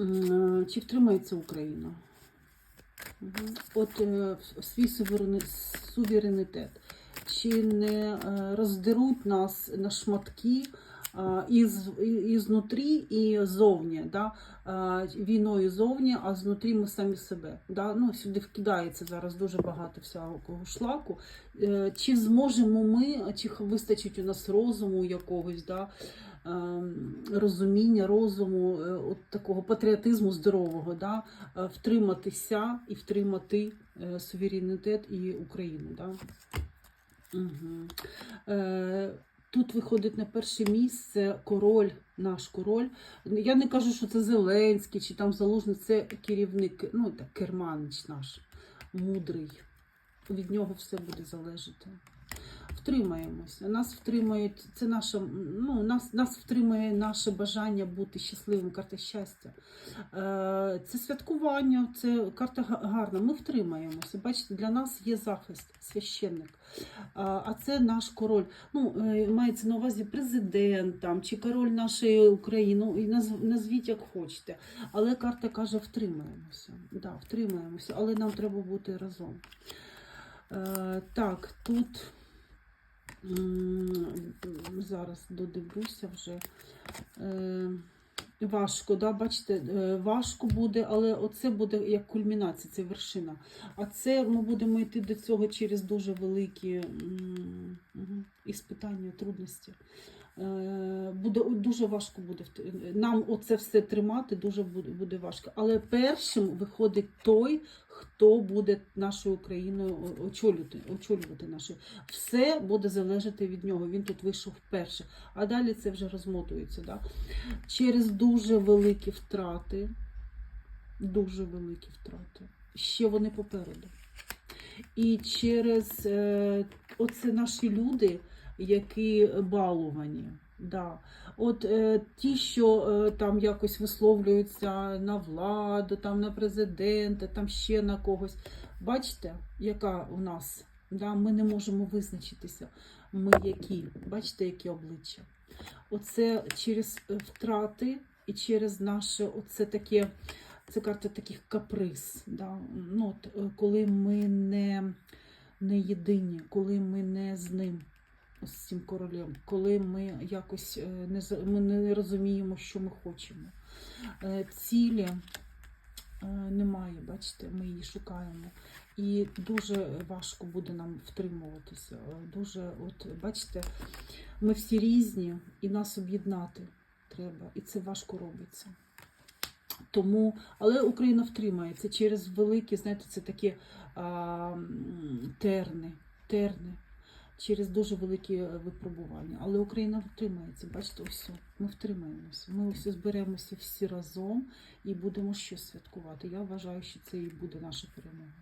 М, Чи втримається Україна? От е, свій суверенітет. Чи не е, роздеруть нас на шматки а, і, з, і, зовні, да? війною зовні, а знутрі ми самі себе. Да? Ну, сюди вкидається зараз дуже багато всякого шлаку. Е, Чи зможемо ми, чи вистачить у нас розуму якогось, да? Ем, розуміння, розуму, е, от такого патріотизму здорового, да? е, втриматися і втримати е, суверенітет і Україну. Да? Угу. Тут виходить на перше місце король, наш король. Я не кажу, що це Зеленський чи там Залужний, це керівник, ну так, керманич наш, мудрий. Від нього все буде залежати. Втримаємося. Нас втримають, це наше, ну, нас, нас втримує наше бажання бути щасливим, карта щастя. Е, Це святкування, це карта гарна. Ми втримаємося. Бачите, для нас є захист, священник. А а це наш король. Ну, е, мається на увазі президент там, чи король нашої України. Ну, і назв- назвіть як хочете. Але карта каже, втримаємося. Да, втримаємося, але нам треба бути разом. Е, так, тут зараз додивлюся вже. Е, важко, да, бачите, е, важко буде, але оце буде як кульмінація, це вершина. А це ми будемо йти до цього через дуже великі іспитання, трудності. Е, Буде дуже важко буде нам оце все тримати, дуже буде, буде важко. Але першим виходить той, хто буде нашою Україною очолювати, очолювати нашу. Все буде залежати від нього. Він тут вийшов вперше. А далі це вже розмотується. Да? Через дуже великі втрати, дуже великі втрати. Ще вони попереду. І через е, оце наші люди, які балувані. Да. От е, ті, що е, там якось висловлюються на владу, там на президента, там ще на когось. Бачите, яка у нас? Да? Ми не можемо визначитися. Ми які? Бачите, які обличчя? Оце через втрати і через наше оце таке, це карта таких каприз. Да? Ну, от, е, коли ми не, не єдині, коли ми не з ним, з цим королем, коли ми якось е, не, ми не розуміємо, що ми хочемо. Е, Цілі е, немає, бачите, ми її шукаємо. І дуже важко буде нам втримуватися. Дуже, от бачите, ми всі різні, і нас об'єднати треба, і це важко робиться. Тому, але Україна втримається через великі, знаєте, це такі а, терни, терни, через дуже великі е, випробування. Але Україна втримається. Бачите, все. ми втримаємося. Ми все зберемося всі разом і будемо щось святкувати. Я вважаю, що це і буде наша перемога.